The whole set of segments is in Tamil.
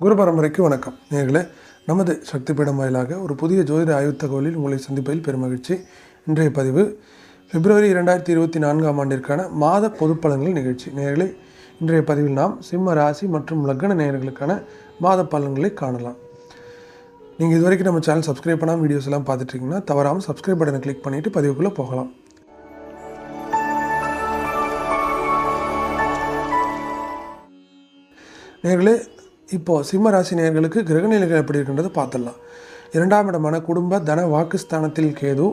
குரு பரம்பரைக்கு வணக்கம். நேர்களே நமது சக்தி பீடம் வாயிலாக ஒரு புதிய ஜோதிட ஆய்வுத் தகவலில் உங்களை சந்திப்பதில் பெருமகிழ்ச்சி இன்றைய பதிவு பிப்ரவரி இரண்டாயிரத்தி இருபத்தி நான்காம் ஆண்டிற்கான மாத பொது பலன்கள் நிகழ்ச்சி. நேர்களை இன்றைய பதிவில் நாம் சிம்ம ராசி மற்றும் லக்ன நேர்களுக்கான மாத பலன்களை காணலாம். நீங்கள் இது வரைக்கும் நம்ம சேனல் சப்ஸ்கிரைப் பண்ணாமல் வீடியோஸ் எல்லாம் பார்த்துட்ருக்கீங்கன்னா தவறாமல் சப்ஸ்கிரைப் பட்டனை கிளிக் பண்ணிவிட்டு பதிவுக்குள்ளே போகலாம். நேர்களே இப்போது சிம்ம ராசி கிரகநிலைகள் எப்படி இருக்கின்றது பார்த்துடலாம். இரண்டாம் இடமான குடும்ப தன வாக்குஸ்தானத்தில் கேது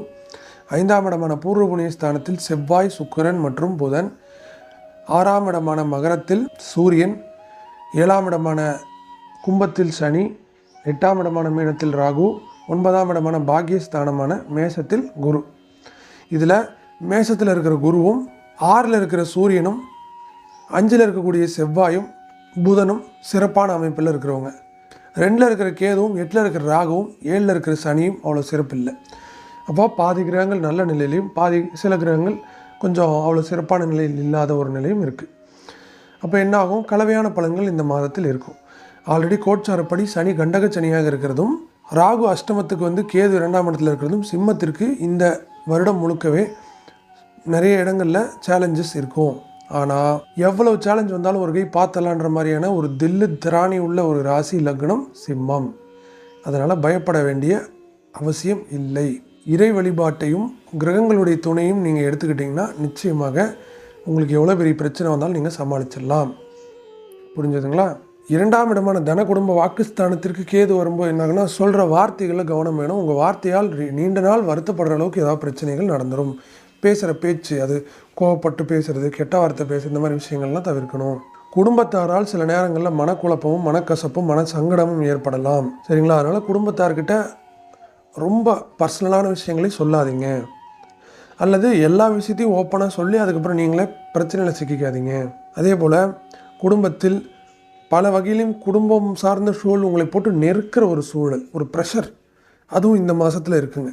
ஐந்தாம் இடமான பூர்வ புண்ணிய ஸ்தானத்தில் செவ்வாய் சுக்கிரன் மற்றும் புதன் ஆறாம் இடமான மகரத்தில் சூரியன் ஏழாம் இடமான கும்பத்தில் சனி எட்டாம் இடமான மீனத்தில் ராகு ஒன்பதாம் இடமான பாக்கியஸ்தானமான மேசத்தில் குரு. இதில் மேசத்தில் இருக்கிற குருவும் ஆறில் இருக்கிற சூரியனும் அஞ்சில் இருக்கக்கூடிய செவ்வாயும் புதனும் சிறப்பான அமைப்பில் இருக்கிறவங்க. ரெண்டில் இருக்கிற கேதுவும் எட்டில் இருக்கிற ராகுவும் ஏழில் இருக்கிற சனியும் அவ்வளோ சிறப்பு இல்லை அப்போ பாதி கிரகங்கள் நல்ல நிலையிலையும் பாதி சில கிரகங்கள் கொஞ்சம் அவ்வளோ சிறப்பான நிலையில் இல்லாத ஒரு நிலையும் இருக்குது அப்போ என்னாகும்? கலவையான பலன்கள் இந்த மாதத்தில் இருக்கும். ஆல்ரெடி கோட்சாரப்படி சனி கண்டக சனியாக இருக்கிறதும் ராகு அஷ்டமத்துக்கு வந்து கேது இரண்டாம் இடத்துல இருக்கிறதும் சிம்மத்திற்கு இந்த வருடம் முழுக்கவே நிறைய இடங்களில் சேலஞ்சஸ் இருக்கும். ஆனால் எவ்வளவு சேலஞ்ச் வந்தாலும் ஒரு கை பார்த்தலான்ற மாதிரியான ஒரு தில்லு திராணி உள்ள ஒரு ராசி லக்னம் சிம்மம். அதனால் பயப்பட வேண்டிய அவசியம் இல்லை. இறை வழிபாட்டையும் கிரகங்களுடைய துணையும் நீங்கள் எடுத்துக்கிட்டிங்கன்னா நிச்சயமாக உங்களுக்கு எவ்வளோ பெரிய பிரச்சனை வந்தாலும் நீங்கள் சமாளிச்சிடலாம். புரிஞ்சதுங்களா? இரண்டாம் இடமான தன குடும்ப வாக்குஸ்தானத்திற்கு கேது வரும்போது என்னாகனா சொல்கிற வார்த்தைகளில் கவனம் வேணும். உங்கள் வார்த்தையால் நீண்ட நாள் வருத்தப்படுற அளவுக்கு ஏதாவது பிரச்சனைகள் நடந்துடும் பேசுகிற பேச்சு அது கோவப்பட்டு பேசுறது கெட்ட வார்த்தை பேசுறது இந்த மாதிரி விஷயங்கள்லாம் தவிர்க்கணும். குடும்பத்தாரால் சில நேரங்களில் மனக்குழப்பமும் மனக்கசப்பும் மன சங்கடமும் ஏற்படலாம். சரிங்களா? அதனால் குடும்பத்தார்கிட்ட ரொம்ப பர்சனலான விஷயங்களை சொல்லாதீங்க. அல்லது எல்லா விஷயத்தையும் ஓப்பனாக சொல்லி அதுக்கப்புறம் நீங்களே பிரச்சனையில் சிக்கிக்காதீங்க. அதே போல் குடும்பத்தில் பல வகையிலும் குடும்பம் சார்ந்த சூழல் உங்களை போட்டு நெருக்கிற ஒரு சூழல் ஒரு ப்ரெஷர் அதுவும் இந்த மாதத்தில் இருக்குங்க.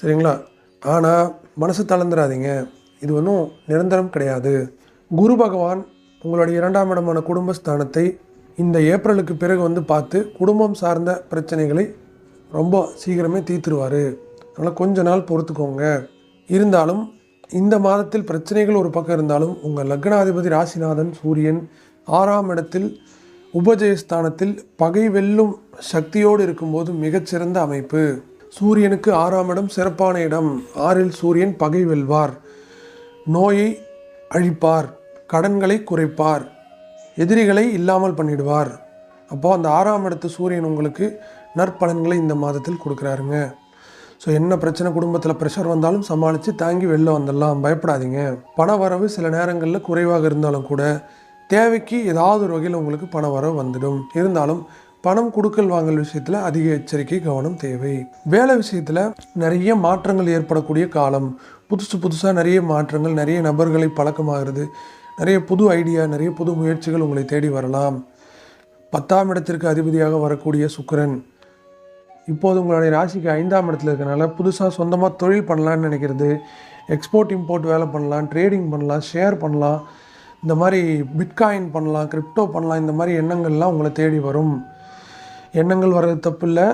சரிங்களா? ஆனால் மனசு தளர்ந்துடாதீங்க இது ஒன்றும் நிரந்தரம் கிடையாது. குரு பகவான் உங்களுடைய இரண்டாம் இடமான குடும்பஸ்தானத்தை இந்த ஏப்ரலுக்கு பிறகு வந்து பார்த்து குடும்பம் சார்ந்த பிரச்சனைகளை ரொம்ப சீக்கிரமே தீர்த்துருவார். அதனால் கொஞ்ச நாள் பொறுத்துக்கோங்க. இருந்தாலும் இந்த மாதத்தில் பிரச்சனைகள் ஒரு பக்கம் இருந்தாலும் உங்கள் லக்னாதிபதி ராசிநாதன் சூரியன் ஆறாம் இடத்தில் உபஜயஸ்தானத்தில் பகை வெல்லும் சக்தியோடு இருக்கும்போது மிகச்சிறந்த அமைப்பு. சூரியனுக்கு ஆறாம் இடம் சிறப்பான இடம். ஆறில் சூரியன் பகை வெல்வார். நோயை அழிப்பார். கடன்களை குறைப்பார். எதிரிகளை இல்லாமல் பண்ணிடுவார். அப்போது அந்த ஆறாம் இடத்து சூரியன் உங்களுக்கு நற்பலன்களை இந்த மாதத்தில் கொடுக்குறாருங்க. ஸோ என்ன பிரச்சனை? குடும்பத்தில் ப்ரெஷர் வந்தாலும் சமாளித்து தாங்கி வெளில வந்துடலாம். பயப்படாதீங்க. பண வரவு சில நேரங்களில் குறைவாக இருந்தாலும் கூட தேவைக்கு ஏதாவது ஒரு வகையில் உங்களுக்கு பண வரவு வந்துடும். இருந்தாலும் பணம் கொடுக்கல் வாங்கல் விஷயத்தில் அதிக எச்சரிக்கை கவனம் தேவை. வேலை விஷயத்தில் நிறைய மாற்றங்கள் ஏற்படக்கூடிய காலம். புதுசு புதுசாக நிறைய மாற்றங்கள் நிறைய நபர்களை பழக்கமாகிறது. நிறைய புது ஐடியா நிறைய புது முயற்சிகள் உங்களை தேடி வரலாம். பத்தாம் இடத்திற்கு அதிபதியாக வரக்கூடிய சுக்கரன். இப்போது உங்களுடைய ராசிக்கு ஐந்தாம் இடத்துல இருக்கிறனால புதுசாக சொந்தமாக தொழில் பண்ணலான்னு நினைக்கிறது. எக்ஸ்போர்ட் இம்போர்ட் வேலை பண்ணலாம் ட்ரேடிங் பண்ணலாம் ஷேர் பண்ணலாம். இந்த மாதிரி பிட்காயின் பண்ணலாம் கிரிப்டோ பண்ணலாம் இந்த மாதிரி எண்ணங்கள்லாம் உங்களை தேடி வரும். எண்ணங்கள் வர்றது தப்பு இல்லை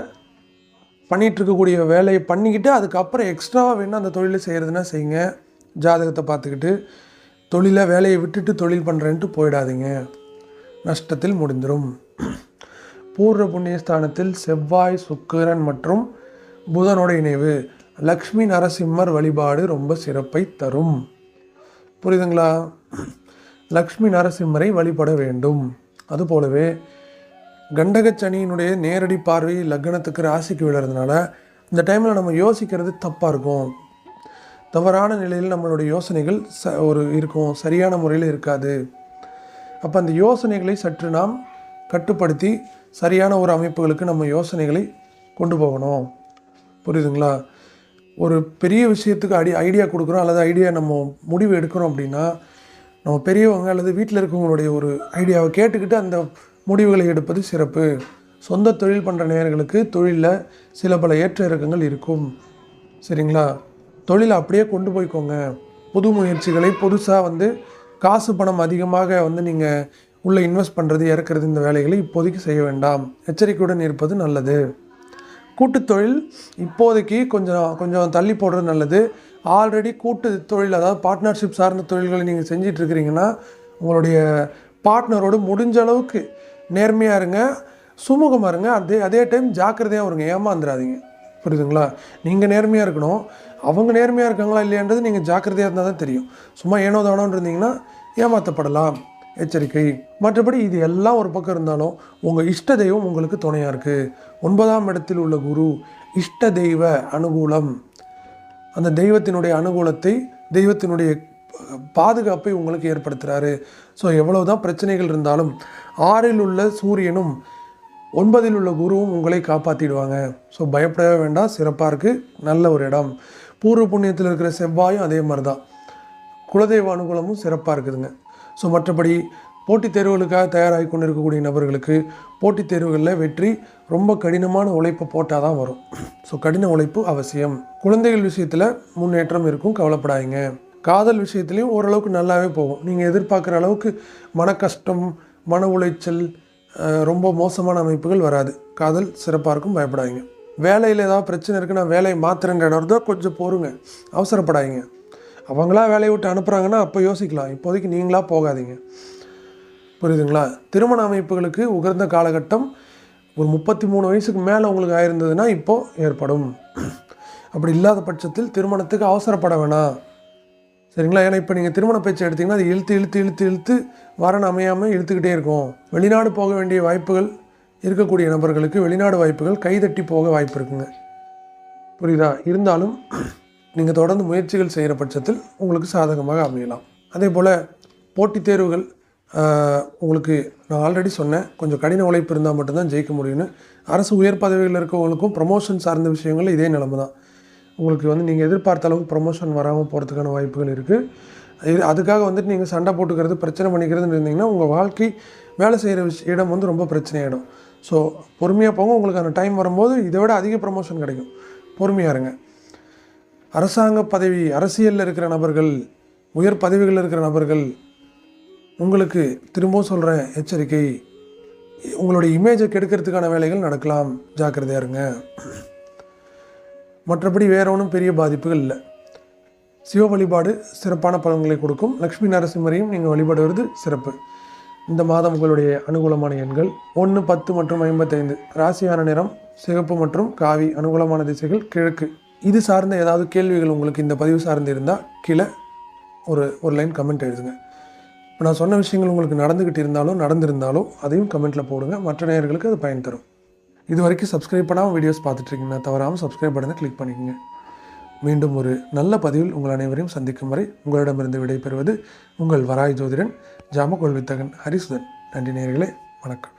பண்ணிகிட்டு இருக்கக்கூடிய வேலையை பண்ணிக்கிட்டு அதுக்கப்புறம் எக்ஸ்ட்ராவாக வேணால் அந்த தொழிலை செய்கிறதுனா செய்யுங்க. ஜாதகத்தை பார்த்துக்கிட்டு தொழிலை வேலையை விட்டுட்டு தொழில் பண்ணுறேன்ட்டு போயிடாதீங்க. நஷ்டத்தில் முடிந்துடும் பூர்வ புண்ணியஸ்தானத்தில் செவ்வாய் சுக்கிரன் மற்றும் புதனோட இணைவு. லக்ஷ்மி நரசிம்மர் வழிபாடு ரொம்ப சிறப்பை தரும். புரியுதுங்களா? லக்ஷ்மி நரசிம்மரை வழிபட வேண்டும். அதுபோலவே கண்டகச்சனியினுடைய நேரடி பார்வை லக்னத்துக்கு ராசிக்கு விழுறதுனால இந்த டைமில் நம்ம யோசிக்கிறது தப்பாக இருக்கும். தவறான நிலையில் நம்மளுடைய யோசனைகள் ச ஒரு இருக்கும். சரியான முறையில் இருக்காது. அப்போ அந்த யோசனைகளை சற்று நாம் கட்டுப்படுத்தி சரியான ஒரு அமைப்புகளுக்கு நம்ம யோசனைகளை கொண்டு போகணும். புரியுதுங்களா? ஒரு பெரிய விஷயத்துக்கு ஐடி ஐடியா கொடுக்குறோம் அல்லது ஐடியா நம்ம முடிவு எடுக்கிறோம் அப்படின்னா நம்ம பெரியவங்க அல்லது வீட்டில் இருக்கவங்களுடைய ஒரு ஐடியாவை கேட்டுக்கிட்டு அந்த முடிவுகளை எடுப்பது சிறப்பு. சொந்த தொழில் பண்ணுற நேர்களுக்கு தொழிலில் சில பல ஏற்ற இறக்கங்கள் இருக்கும். சரிங்களா? தொழிலை அப்படியே கொண்டு போய்க்கோங்க. புது முயற்சிகளை புதுசாக வந்து காசு பணம் அதிகமாக வந்து நீங்கள் உள்ளே இன்வெஸ்ட் பண்ணுறது இறக்குறது இந்த வேலைகளை இப்போதைக்கு செய்ய வேண்டாம். எச்சரிக்கையுடன் இருப்பது நல்லது. கூட்டுத்தொழில் இப்போதைக்கு கொஞ்சம் கொஞ்சம் தள்ளி போடுறது நல்லது. ஆல்ரெடி கூட்டு தொழில் அதாவது பார்ட்னர்ஷிப் சார்ந்த தொழில்களை நீங்கள் செஞ்சிட்ருக்கிறீங்கன்னா உங்களுடைய பார்ட்னரோடு முடிஞ்ச அளவுக்கு நேர்மையாக இருங்க சுமூகமாக இருங்க. அதே அதே டைம் ஜாக்கிரதையாக இருங்க ஏமாந்துடாதீங்க புரியுதுங்களா? நீங்கள் நேர்மையாக இருக்கணும். அவங்க நேர்மையாக இருக்காங்களா இல்லையான்றது நீங்கள் ஜாக்கிரதையாக இருந்தால் தான் தெரியும். சும்மா ஏனோ தானோன்னு இருந்தீங்கன்னா ஏமாற்றப்படலாம் எச்சரிக்கை. மற்றபடி இது எல்லாம் ஒரு பக்கம் இருந்தாலும் உங்கள் இஷ்ட தெய்வம் உங்களுக்கு துணையாக இருக்குது ஒன்பதாம் இடத்தில் உள்ள குரு இஷ்ட தெய்வ அனுகூலம். அந்த தெய்வத்தினுடைய அனுகூலத்தை தெய்வத்தினுடைய பாதுகாப்பை உங்களுக்கு ஏற்படுத்துகிறாரு ஸோ எவ்வளவுதான் பிரச்சனைகள் இருந்தாலும் ஆறில் உள்ள சூரியனும் ஒன்பதில் உள்ள குருவும் உங்களை காப்பாற்றிடுவாங்க ஸோ பயப்படவே வேண்டாம். சிறப்பாக இருக்குது நல்ல ஒரு இடம். பூர்வ புண்ணியத்தில் இருக்கிற செவ்வாயும் அதே மாதிரி தான் குலதெய்வ அனுகூலமும் சிறப்பாக இருக்குதுங்க. ஸோ மற்றபடி போட்டித் தேர்வுகளுக்காக தயாராகி கொண்டு இருக்கக்கூடிய நபர்களுக்கு போட்டித் தேர்வுகளில் வெற்றி ரொம்ப கடினமான உழைப்பை போட்டால் தான் வரும். ஸோ கடின உழைப்பு அவசியம். குழந்தைகள் விஷயத்தில் முன்னேற்றம் இருக்கும். கவலைப்படாதீங்க. காதல் விஷயத்துலையும் ஓரளவுக்கு நல்லாவே போகும். நீங்கள் எதிர்பார்க்குற அளவுக்கு மன கஷ்டம் மன உளைச்சல் ரொம்ப மோசமான அமைப்புகள் வராது. காதல் சிறப்பாக இருக்கும் பயப்படாதீங்க. வேலையில் ஏதாவது பிரச்சனை இருக்குன்னா வேலையை மாற்றுறேன்ற தான் கொஞ்சம் பொறுங்க. அவசரப்படாதீங்க. அவங்களா வேலையை விட்டு அனுப்புகிறாங்கன்னா அப்போ யோசிக்கலாம். இப்போதைக்கு நீங்களாக போகாதீங்க. புரியுதுங்களா? திருமண அமைப்புகளுக்கு உகந்த காலகட்டம் ஒரு முப்பத்தி மூணு வயசுக்கு மேலே உங்களுக்கு ஆயிருந்ததுன்னா இப்போது ஏற்படும். அப்படி இல்லாத பட்சத்தில் திருமணத்துக்கு அவசரப்பட வேணாம். சரிங்களா? ஏன்னா இப்போ நீங்கள் திருமண பேச்சு எடுத்தீங்கன்னா அது இழுத்து இழுத்து இழுத்து இழுத்து வரன் அமையாமல் இழுத்துக்கிட்டே இருக்கும். வெளிநாடு போக வேண்டிய வாய்ப்புகள் இருக்கக்கூடிய நபர்களுக்கு வெளிநாடு வாய்ப்புகள் கைதட்டி போக வாய்ப்பு இருக்குங்க. புரியுதா? இருந்தாலும் நீங்கள் தொடர்ந்து முயற்சிகள் செய்கிற பட்சத்தில் உங்களுக்கு சாதகமாக அமையலாம். அதே போல் போட்டித் தேர்வுகள் உங்களுக்கு நான் ஆல்ரெடி சொன்னேன். கொஞ்சம் கடின உழைப்பு இருந்தால் மட்டும்தான் ஜெயிக்க முடியும்னு. அரசு உயர் பதவிகளில் இருக்கவங்களுக்கும் ப்ரமோஷன் சார்ந்த விஷயங்கள் இதே நிலைமை தான் உங்களுக்கு வந்து நீங்கள் எதிர்பார்த்த அளவுக்கு ப்ரமோஷன் வராமல் போகிறதுக்கான வாய்ப்புகள் இருக்குது இது அதுக்காக வந்துட்டு நீங்கள் சண்டை போட்டுக்கிறது பிரச்சனை பண்ணிக்கிறதுன்னு இருந்தீங்கன்னா உங்கள் வாழ்க்கை வேலை செய்கிற விஷ இடம் வந்து ரொம்ப பிரச்சனையாகிடும் ஸோ பொறுமையாக போங்க. உங்களுக்கான டைம் வரும்போது இதை விட அதிக ப்ரொமோஷன் கிடைக்கும். பொறுமையாக இருங்க. அரசாங்க பதவி அரசியலில் இருக்கிற நபர்கள் உயர் பதவிகளில் இருக்கிற நபர்கள் உங்களுக்கு திரும்பவும் சொல்கிறேன் எச்சரிக்கை உங்களுடைய இமேஜை கெடுக்கிறதுக்கான வேலைகள் நடக்கலாம். ஜாக்கிரதையாருங்க மற்றபடி வேற ஒன்றும் பெரிய பாதிப்புகள் இல்லை. சிவ வழிபாடு சிறப்பான பலன்களை கொடுக்கும். லக்ஷ்மி நரசிம்மரையும் நீங்கள் வழிபடுவது சிறப்பு. இந்த மாதம் உங்களுடைய அனுகூலமான எண்கள் ஒன்று பத்து மற்றும் ஐம்பத்தைந்து. ராசியான நிறம் சிகப்பு மற்றும் காவி. அனுகூலமான திசைகள் கிழக்கு. இது சார்ந்த ஏதாவது கேள்விகள் உங்களுக்கு இந்த பதிவு சார்ந்து இருந்தால் கீழே ஒரு ஒரு லைன் கமெண்ட் எழுதுங்க. இப்போ நான் சொன்ன விஷயங்கள் உங்களுக்கு நடந்துக்கிட்டு இருந்தாலும் நடந்திருந்தாலும் அதையும் கமெண்ட்டில் போடுங்க. மற்ற நேயர்களுக்கு அது பயன் தரும். இது வரைக்கும் சப்ஸ்கிரைப் பண்ணாமல் வீடியோஸ் பார்த்துட்ருக்கீங்கன்னா தவறாமல் சப்ஸ்கிரைப் பட்டனை கிளிக் பண்ணிக்கோங்க. மீண்டும் ஒரு நல்ல பதிவில் உங்கள் அனைவரையும் சந்திக்கும் வரை உங்களிடமிருந்து விடைபெறுவது உங்கள் வராய் ஜோதிடன் ஜாமகோல் வித்தகன் ஹரிசுதன். நன்றி நேர்களே வணக்கம்.